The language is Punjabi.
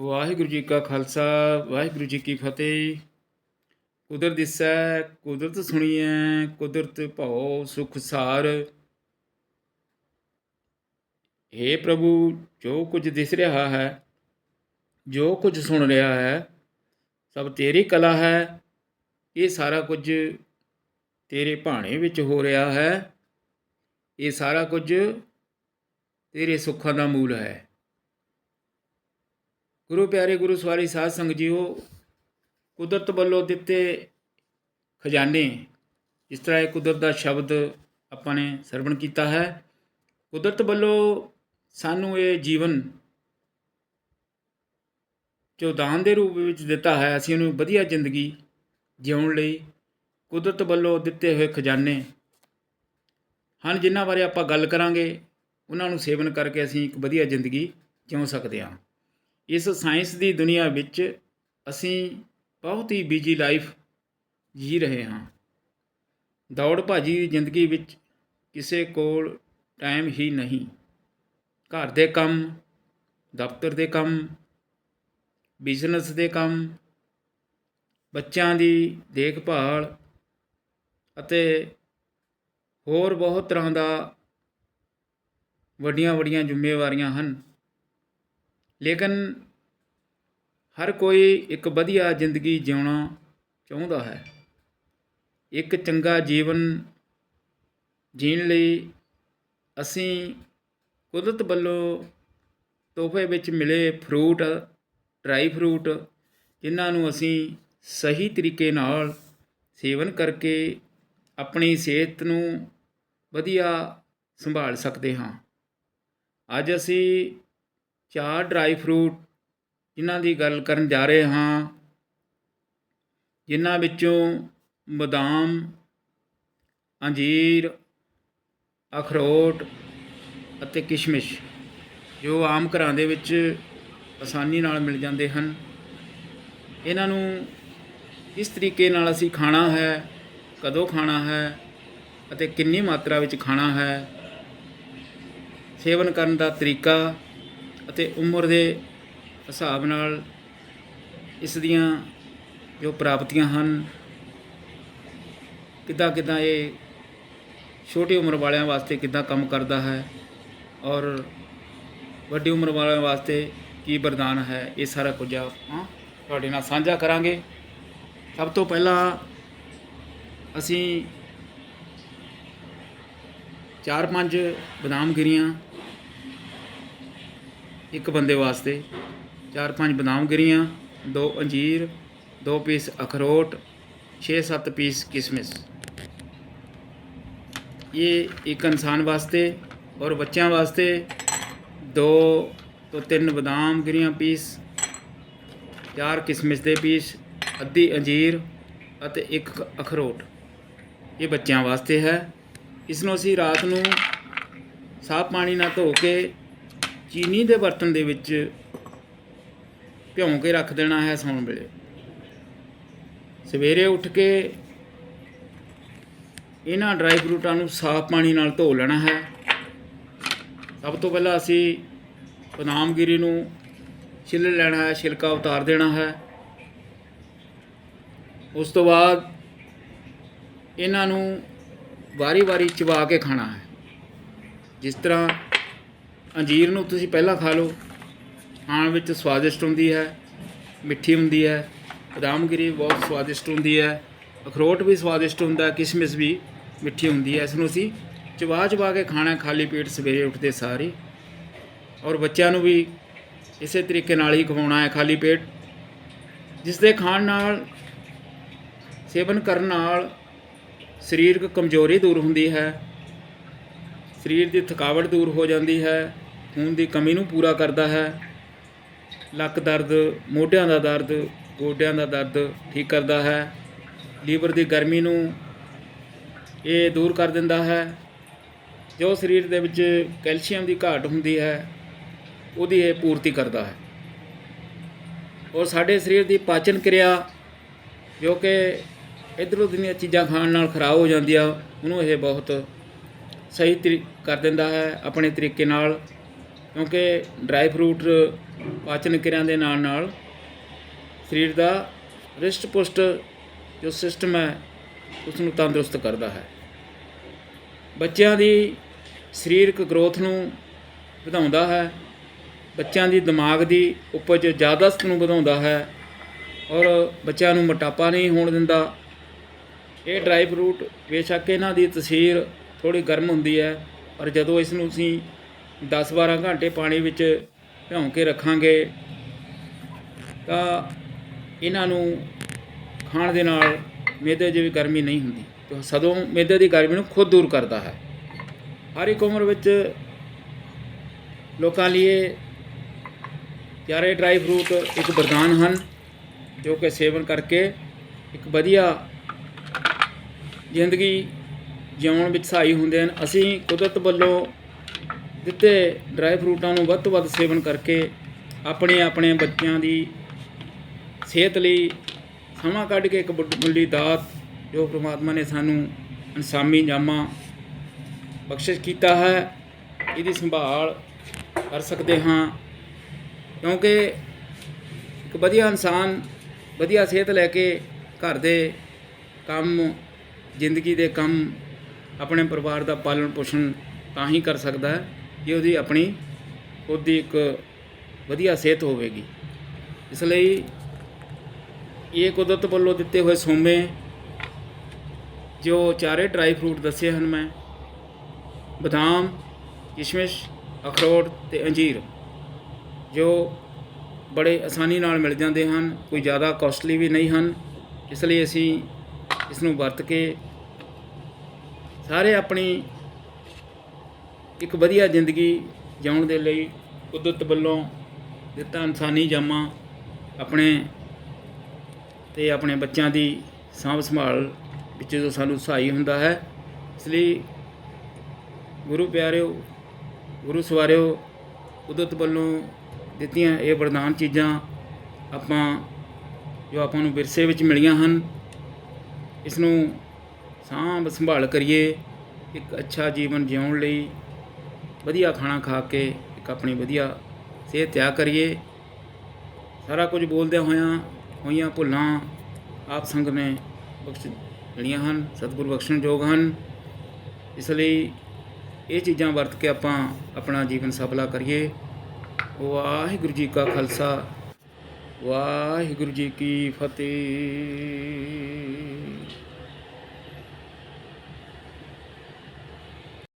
ਵਾਹਿਗੁਰੂ ਜੀ ਕਾ ਖਾਲਸਾ, ਵਾਹਿਗੁਰੂ ਜੀ ਕੀ ਫਤਿਹ। ਕੁਦਰਤ ਦਿਸੈ ਕੁਦਰਤ ਸੁਣੀਐ, ਕੁਦਰਤ ਭਉ ਸੁਖ ਸਾਰ। हे ਪ੍ਰਭੂ, ਜੋ ਕੁਝ ਦਿਸ ਰਿਹਾ ਹੈ, ਜੋ ਕੁਝ ਸੁਣ ਰਿਹਾ ਹੈ, ਸਭ ਤੇਰੀ ਕਲਾ ਹੈ। ਇਹ ਸਾਰਾ ਕੁਝ ਤੇਰੇ ਭਾਣੇ ਵਿੱਚ ਹੋ ਰਿਹਾ ਹੈ। ਇਹ ਸਾਰਾ ਕੁਝ ਤੇਰੇ ਸੁੱਖਾਂ ਦਾ ਮੂਲ ਹੈ। ਗੁਰੂ ਪਿਆਰੇ ਗੁਰੂ ਸਵਾਰੀ ਸਾਧ ਸੰਗਤ ਜੀਓ, ਕੁਦਰਤ ਵੱਲੋਂ ਦਿੱਤੇ ਖਜ਼ਾਨੇ, ਇਸ ਤਰ੍ਹਾਂ ਇਹ ਕੁਦਰਤ ਦਾ ਸ਼ਬਦ ਆਪਾਂ ਨੇ ਸਰਵਣ ਕੀਤਾ ਹੈ। ਕੁਦਰਤ ਵੱਲੋਂ ਸਾਨੂੰ ਇਹ ਜੀਵਨ ਜੋ ਦਾਨ ਦੇ ਰੂਪ ਵਿੱਚ ਦਿੱਤਾ ਹੈ, ਅਸੀਂ ਉਹਨੂੰ ਵਧੀਆ ਜ਼ਿੰਦਗੀ ਜਿਉਣ ਲਈ ਕੁਦਰਤ ਵੱਲੋਂ ਦਿੱਤੇ ਹੋਏ ਖਜ਼ਾਨੇ ਹਨ, ਜਿਨ੍ਹਾਂ ਬਾਰੇ ਆਪਾਂ ਗੱਲ ਕਰਾਂਗੇ। ਉਹਨਾਂ ਨੂੰ ਸੇਵਨ ਕਰਕੇ ਅਸੀਂ ਇੱਕ ਵਧੀਆ ਜ਼ਿੰਦਗੀ ਜਿਉ ਸਕਦੇ ਹਾਂ। ਇਸ ਸਾਇੰਸ ਦੀ ਦੁਨੀਆ ਵਿੱਚ ਅਸੀਂ ਬਹੁਤ ਹੀ ਬਿਜ਼ੀ ਲਾਈਫ ਜੀ ਰਹੇ ਹਾਂ। ਦੌੜ ਭਾਜੀ ਦੀ ਜ਼ਿੰਦਗੀ ਵਿੱਚ ਕਿਸੇ ਕੋਲ ਟਾਈਮ ਹੀ ਨਹੀਂ। ਘਰ ਦੇ ਕੰਮ, ਦਫ਼ਤਰ ਦੇ ਕੰਮ ਬਿਜ਼ਨਸ ਦੇ ਕੰਮ, ਬੱਚਿਆਂ ਦੀ ਦੇਖਭਾਲ ਅਤੇ ਹੋਰ ਬਹੁਤ ਤਰ੍ਹਾਂ ਦਾ ਵੱਡੀਆਂ ਵੱਡੀਆਂ ਜ਼ਿੰਮੇਵਾਰੀਆਂ ਹਨ। ਲੇਕਿਨ ਹਰ ਕੋਈ ਇੱਕ ਵਧੀਆ ਜ਼ਿੰਦਗੀ ਜਿਉਣਾ ਚਾਹੁੰਦਾ ਹੈ। ਇੱਕ ਚੰਗਾ ਜੀਵਨ ਜੀਣ ਲਈ ਅਸੀਂ ਕੁਦਰਤ ਵੱਲੋਂ ਤੋਹਫੇ ਵਿੱਚ ਮਿਲੇ ਫਰੂਟ, ਡਰਾਈ ਫਰੂਟ, ਜਿਨ੍ਹਾਂ ਨੂੰ ਅਸੀਂ ਸਹੀ ਤਰੀਕੇ ਨਾਲ ਸੇਵਨ ਕਰਕੇ ਆਪਣੀ ਸਿਹਤ ਨੂੰ ਵਧੀਆ ਸੰਭਾਲ ਸਕਦੇ ਹਾਂ। ਅੱਜ ਅਸੀਂ ਚਾਰ ਡਰਾਈ ਫਰੂਟ ਜਿਨ੍ਹਾਂ ਦੀ ਗੱਲ ਕਰਨ ਜਾ ਰਹੇ ਹਾਂ, ਜਿਨ੍ਹਾਂ ਵਿੱਚੋਂ ਬਦਾਮ, ਅੰਜੀਰ, ਅਖਰੋਟ ਅਤੇ ਕਿਸ਼ਮਿਸ਼ ਜੋ ਆਮ ਘਰਾਂ ਦੇ ਵਿੱਚ ਆਸਾਨੀ ਨਾਲ ਮਿਲ ਜਾਂਦੇ ਹਨ। ਇਹਨਾਂ ਨੂੰ ਇਸ ਤਰੀਕੇ ਨਾਲ ਅਸੀਂ ਖਾਣਾ ਹੈ, ਕਦੋਂ ਖਾਣਾ ਹੈ ਅਤੇ ਕਿੰਨੀ ਮਾਤਰਾ ਵਿੱਚ ਖਾਣਾ ਹੈ, ਸੇਵਨ ਕਰਨ ਦਾ ਤਰੀਕਾ ਅਤੇ ਉਮਰ ਦੇ ਹਿਸਾਬ ਨਾਲ ਇਸ ਦੀਆਂ ਜੋ ਪ੍ਰਾਪਤੀਆਂ ਹਨ, ਕਿੱਦਾਂ ਕਿੱਦਾਂ ਇਹ ਛੋਟੀ ਉਮਰ ਵਾਲਿਆਂ ਵਾਸਤੇ ਕਿੱਦਾਂ ਕੰਮ ਕਰਦਾ ਹੈ ਔਰ ਵੱਡੀ ਉਮਰ ਵਾਲਿਆਂ ਵਾਸਤੇ ਕੀ ਵਰਦਾਨ ਹੈ, ਇਹ ਸਾਰਾ ਕੁਝ ਆਪਾਂ ਤੁਹਾਡੇ ਨਾਲ ਸਾਂਝਾ ਕਰਾਂਗੇ। ਸਭ ਤੋਂ ਪਹਿਲਾਂ ਅਸੀਂ ਚਾਰ ਪੰਜ ਬਦਾਮ ਗਿਰੀਆਂ ਇੱਕ ਬੰਦੇ ਵਾਸਤੇ ਚਾਰ ਪੰਜ ਬਦਾਮ ਗਿਰੀਆਂ, ਦੋ ਅੰਜੀਰ, ਦੋ ਪੀਸ ਅਖਰੋਟ 6-7 ਪੀਸ ਕਿਸਮਿਸ। ਇਹ ਇੱਕ ਇਨਸਾਨ ਵਾਸਤੇ ਔਰ ਬੱਚਿਆਂ ਵਾਸਤੇ ਦੋ ਤੋਂ ਤਿੰਨ ਬਦਾਮ ਗਿਰੀਆਂ ਪੀਸ, ਚਾਰ ਕਿਸਮਿਸ ਦੇ ਪੀਸ, ਅੱਧੀ ਅੰਜੀਰ ਅਤੇ ਇੱਕ ਅਖਰੋਟ। ਇਹ ਬੱਚਿਆਂ ਵਾਸਤੇ ਹੈ। ਇਸ ਨੂੰ ਅਸੀਂ ਰਾਤ ਨੂੰ ਸਾਫ਼ ਪਾਣੀ ਨਾਲ ਧੋ ਕੇ ਚੀਨੀ ਦੇ ਬਰਤਨ ਦੇ ਵਿੱਚ ਭਿਉਂ ਕੇ ਰੱਖ ਦੇਣਾ ਹੈ ਸੌਣ ਵੇਲੇ। ਸਵੇਰੇ ਉੱਠ ਕੇ ਇਹਨਾਂ ਡਰਾਈ ਫਰੂਟਾਂ ਨੂੰ ਸਾਫ਼ ਪਾਣੀ ਨਾਲ ਧੋ ਲੈਣਾ ਹੈ। ਸਭ ਤੋਂ ਪਹਿਲਾਂ ਅਸੀਂ ਬਦਾਮਗਿਰੀ ਨੂੰ ਛਿੱਲ ਲੈਣਾ ਹੈ, ਛਿਲਕਾ ਉਤਾਰ ਦੇਣਾ ਹੈ। ਉਸ ਤੋਂ ਬਾਅਦ ਇਹਨਾਂ ਨੂੰ ਵਾਰੀ-ਵਾਰੀ ਚਬਾ ਕੇ ਖਾਣਾ ਹੈ। ਜਿਸ ਤਰ੍ਹਾਂ ਅੰਜੀਰ ਨੂੰ ਤੁਸੀਂ ਪਹਿਲਾਂ ਖਾ ਲਓ। ਖਾਣ ਵਿੱਚ ਸਵਾਦਿਸ਼ਟ ਹੁੰਦੀ ਹੈ, ਮਿੱਠੀ ਹੁੰਦੀ ਹੈ, ਬਦਾਮਗਿਰੀ ਬਹੁਤ ਸਵਾਦਿਸ਼ਟ ਹੁੰਦੀ ਹੈ, ਅਖਰੋਟ ਵੀ ਸਵਾਦਿਸ਼ਟ ਹੁੰਦਾ, ਕਿਸ਼ਮਿਸ਼ ਵੀ ਮਿੱਠੀ ਹੁੰਦੀ ਹੈ। ਇਸ ਨੂੰ ਅਸੀਂ ਚਬਾ ਚਬਾ ਕੇ ਖਾਣਾ ਖਾਲੀ ਪੇਟ ਸਵੇਰੇ ਉੱਠਦੇ ਸਾਰ ਔਰ ਬੱਚਿਆਂ ਨੂੰ ਵੀ ਇਸੇ ਤਰੀਕੇ ਨਾਲ ਹੀ ਖਵਾਉਣਾ ਹੈ, ਖਾਲੀ ਪੇਟ। ਜਿਸ ਦੇ ਖਾਣ ਨਾਲ, ਸੇਵਨ ਕਰਨ ਨਾਲ ਸਰੀਰਕ ਕਮਜ਼ੋਰੀ ਦੂਰ ਹੁੰਦੀ ਹੈ, ਸਰੀਰ ਦੀ ਥਕਾਵਟ ਦੂਰ ਹੋ ਜਾਂਦੀ ਹੈ ਖੂਨ ਦੀ ਕਮੀ ਨੂੰ ਪੂਰਾ ਕਰਦਾ ਹੈ। ਲੱਕ ਦਰਦ, ਮੋਢਿਆਂ ਦਾ ਦਰਦ, ਗੋਡਿਆਂ ਦਾ ਦਰਦ ਠੀਕ ਕਰਦਾ ਹੈ। ਲੀਵਰ ਦੀ ਗਰਮੀ ਨੂੰ ਇਹ ਦੂਰ ਕਰ ਦਿੰਦਾ ਹੈ। ਜੋ ਸਰੀਰ ਦੇ ਵਿੱਚ ਕੈਲਸ਼ੀਅਮ ਦੀ ਘਾਟ ਹੁੰਦੀ ਹੈ, ਉਹਦੀ ਇਹ ਪੂਰਤੀ ਕਰਦਾ ਹੈ। ਔਰ ਸਾਡੇ ਸਰੀਰ ਦੀ ਪਾਚਨ ਕਿਰਿਆ, ਜੋ ਕਿ ਇਧਰੋਂ ਦੀਆਂ ਚੀਜ਼ਾਂ ਖਾਣ ਨਾਲ ਖਰਾਬ ਹੋ ਜਾਂਦੀਆਂ, ਉਹਨੂੰ ਇਹ ਬਹੁਤ ਸਹੀ ਤਰੀ, ਕਰ ਦਿੰਦਾ ਹੈ ਆਪਣੇ ਤਰੀਕੇ ਨਾਲ। ਕਿਉਂਕਿ ਡਰਾਈ ਫਰੂਟ ਪਾਚਨ ਕਿਰਿਆ ਦੇ ਨਾਲ ਨਾਲ ਸਰੀਰ ਦਾ ਰਿਸ਼ਟ ਪੁਸ਼ਟ ਜੋ ਸਿਸਟਮ ਹੈ ਉਸ ਨੂੰ ਤੰਦਰੁਸਤ ਕਰਦਾ ਹੈ। ਬੱਚਿਆਂ ਦੀ ਸਰੀਰਕ ਗਰੋਥ ਨੂੰ ਵਧਾਉਂਦਾ ਹੈ, ਬੱਚਿਆਂ ਦੀ ਦਿਮਾਗ ਦੀ ਉਪਜ ਯਾਦਾਸ਼ਤ ਨੂੰ ਵਧਾਉਂਦਾ ਹੈ ਔਰ ਬੱਚਿਆਂ ਨੂੰ ਮੋਟਾਪਾ ਨਹੀਂ ਹੋਣ ਦਿੰਦਾ। ਇਹ ਡਰਾਈ ਫਰੂਟ ਬੇਸ਼ੱਕ ਇਹਨਾਂ ਦੀ ਤਸੀਰ ਥੋੜੀ ਗਰਮ ਹੁੰਦੀ ਹੈ ਔਰ ਜਦੋਂ ਇਸ ਨੂੰ ਅਸੀਂ 10-12 ਘੰਟੇ ਪਾਣੀ ਵਿੱਚ ਭਿਉਂ ਕੇ ਰੱਖਾਂਗੇ। ਤਾਂ ਇਹਨਾਂ ਨੂੰ ਖਾਣ ਦੇ ਨਾਲ ਮੈਦੇ ਜਿਹੀ ਗਰਮੀ ਨਹੀਂ ਹੁੰਦੀ। ਤੇ ਸਦੋਂ ਮੈਦੇ ਦੀ ਗਰਮੀ ਨੂੰ ਖੁਦ ਦੂਰ ਕਰਦਾ ਹੈ। ਹਰ ਇੱਕ ਉਮਰ ਵਿੱਚ ਲੋਕਾਂ ਲਈ ਇਹ ਪਿਆਰੇ ਡਰਾਈ ਫਰੂਟ ਇੱਕ ਵਰਦਾਨ ਹਨ, ਜੋ ਕਿ ਸੇਵਨ ਕਰਕੇ ਇੱਕ ਵਧੀਆ ਜ਼ਿੰਦਗੀ ਜਿਉਣ ਵਿੱਚ ਸਹਾਈ ਹੁੰਦੇ ਹਨ। ਅਸੀਂ ਕੁਦਰਤ ਵੱਲੋਂ ਦਿੱਤੇ ਡਰਾਈ ਫਰੂਟਾਂ ਨੂੰ ਵੱਧ ਤੋਂ ਵੱਧ ਸੇਵਨ ਕਰਕੇ ਆਪਣੇ ਆਪਣੇ ਬੱਚਿਆਂ ਦੀ ਸਿਹਤ ਲਈ ਸਮਾਂ ਕੱਢ ਕੇ ਇੱਕ ਵੱਡ- ਵੱਡੀ ਦਾਤ ਜੋ ਪ੍ਰਮਾਤਮਾ ਨੇ ਸਾਨੂੰ ਇਨਸਾਮੀ ਜਾਮਾ ਬਖਸ਼ਿਸ਼ ਕੀਤਾ ਹੈ, ਇਹਦੀ ਸੰਭਾਲ ਕਰ ਸਕਦੇ ਹਾਂ। ਕਿਉਂਕਿ ਇੱਕ ਵਧੀਆ ਇਨਸਾਨ ਵਧੀਆ ਸਿਹਤ ਲੈ ਕੇ ਘਰ ਦੇ ਕੰਮ, ਜ਼ਿੰਦਗੀ ਦੇ ਕੰਮ, ਆਪਣੇ ਪਰਿਵਾਰ ਦਾ ਪਾਲਣ ਪੋਸ਼ਣ ਤਾਂ ਹੀ ਕਰ ਸਕਦਾ ਹੈ। ਜੇ ਉਹਦੀ ਆਪਣੀ, ਉਹਦੀ ਇੱਕ ਵਧੀਆ ਸਿਹਤ ਹੋਵੇਗੀ। ਇਸ ਲਈ ਇਹ ਕੁਦਰਤ ਵੱਲੋਂ ਦਿੱਤੇ ਹੋਏ ਸੋਮੇ, ਜੋ ਚਾਰੇ ਡਰਾਈ ਫਰੂਟ ਦੱਸੇ ਹਨ ਮੈਂ, ਬਦਾਮ, ਕਿਸ਼ਮਿਸ਼, ਅਖਰੋਟ ਤੇ ਅੰਜੀਰ, ਜੋ ਬੜੇ ਆਸਾਨੀ ਨਾਲ ਮਿਲ ਜਾਂਦੇ ਹਨ, ਕੋਈ ਜ਼ਿਆਦਾ ਕਾਸਟਲੀ ਵੀ ਨਹੀਂ ਹਨ। ਇਸ ਲਈ ਅਸੀਂ ਇਸ ਨੂੰ ਵਰਤ ਕੇ ਸਾਰੇ ਆਪਣੀ ਇੱਕ ਵਧੀਆ ਜ਼ਿੰਦਗੀ ਜਿਉਣ ਦੇ ਲਈ ਕੁਦਰਤ ਵੱਲੋਂ ਦਿੱਤਾ ਇਨਸਾਨੀ ਜਾਮਾ ਆਪਣੇ ਤੇ ਆਪਣੇ ਬੱਚਿਆਂ ਦੀ ਸਾਂਭ ਸੰਭਾਲ ਵਿੱਚ ਜੋ ਸਾਨੂੰ ਸਹਾਈ ਹੁੰਦਾ ਹੈ। ਇਸ ਲਈ ਗੁਰੂ ਪਿਆਰਿਓ, ਗੁਰੂ ਸਵਾਰਿਓ, ਕੁਦਰਤ ਵੱਲੋਂ ਦਿੱਤੀਆਂ ਇਹ ਵਰਦਾਨ ਚੀਜ਼ਾਂ ਆਪਾਂ ਜੋ ਆਪਾਂ ਨੂੰ ਵਿਰਸੇ ਵਿੱਚ ਮਿਲੀਆਂ ਹਨ, ਇਸ ਨੂੰ ਸਾਂਭ ਸੰਭਾਲ ਕਰੀਏ, ਇੱਕ ਅੱਛਾ ਜੀਵਨ ਜਿਉਣ ਲਈ ਵਧੀਆ ਖਾਣਾ ਖਾ ਕੇ, ਇੱਕ ਆਪਣੀ ਵਧੀਆ ਸਿਹਤ ਤਿਆਗ ਕਰੀਏ। ਸਾਰਾ ਕੁਝ ਬੋਲਦਿਆਂ ਹੋਇਆਂ, ਹੋਈਆਂ ਭੁੱਲਾਂ ਆਪ ਸੰਗ ਨੇ ਬਖਸ਼ ਜਿਹੜੀਆਂ ਹਨ, ਸਤਿਗੁਰ ਬਖਸ਼ਣ ਯੋਗ ਹਨ। ਇਸ ਲਈ ਇਹ ਚੀਜ਼ਾਂ ਵਰਤ ਕੇ ਆਪਾਂ ਆਪਣਾ ਜੀਵਨ ਸਫਲਾ ਕਰੀਏ। ਵਾਹਿਗੁਰੂ ਜੀ ਕਾ ਖਾਲਸਾ, ਵਾਹਿਗੁਰੂ ਜੀ ਕੀ ਫਤਿਹ।